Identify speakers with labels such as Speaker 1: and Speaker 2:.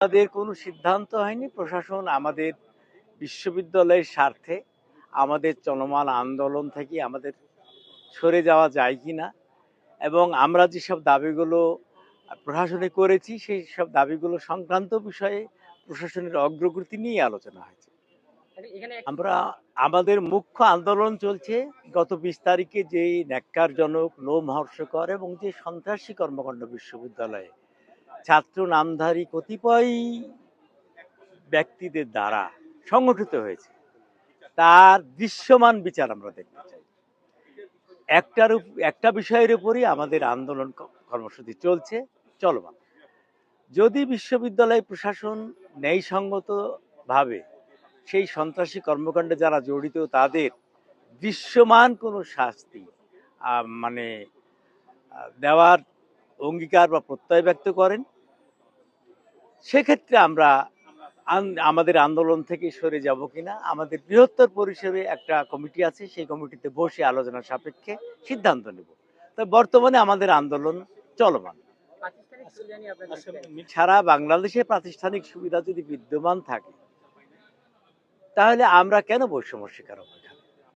Speaker 1: আমাদের কোনো সিদ্ধান্ত হয়নি। প্রশাসন আমাদের বিশ্ববিদ্যালয়ের স্বার্থে আমাদের চলমান আন্দোলন থেকে আমাদের সরে যাওয়া যায় কি না এবং আমরা যেসব দাবিগুলো প্রশাসনে করেছি সেই সব দাবিগুলো সংক্রান্ত বিষয়ে প্রশাসনের অগ্রগতি নিয়ে আলোচনা হয়েছে। আমরা আমাদের মুখ্য আন্দোলন চলছে গত বিশ তারিখে যে ন্যাক্কারজনক লোমহর্ষকর এবং যে সন্ত্রাসী কর্মকাণ্ড বিশ্ববিদ্যালয়ে ছাত্র নামধারী কতিপয় ব্যক্তিদের দ্বারা সংগঠিত হয়েছে। তার দৃশ্যমান বিচার আমরা দেখতে চাই। একটার একটা বিষয়ের উপরই আমাদের আন্দোলন কর্মসূচি চলছে। চলমান যদি বিশ্ববিদ্যালয় প্রশাসন ন্যায়সঙ্গতভাবে সেই সন্ত্রাসী কর্মকাণ্ডে যারা জড়িত, তাদের দৃশ্যমান কোনো শাস্তি মানে দেওয়ার অঙ্গীকার বা প্রত্যয় ব্যক্ত করেন। সেক্ষেত্রে আমরা আমাদের আন্দোলন থেকে সরে যাব কিনা, আমাদের বৃহত্তর পরিসরে একটা কমিটি আছে, সেই কমিটিতে বসে আলোচনা সাপেক্ষে সিদ্ধান্ত নেব। তো বর্তমানে আমাদের আন্দোলন চলমান। সারা বাংলাদেশে প্রাতিষ্ঠানিক সুবিধা যদি বিদ্যমান থাকে, তাহলে আমরা কেন বৈষম্য শিকার হব?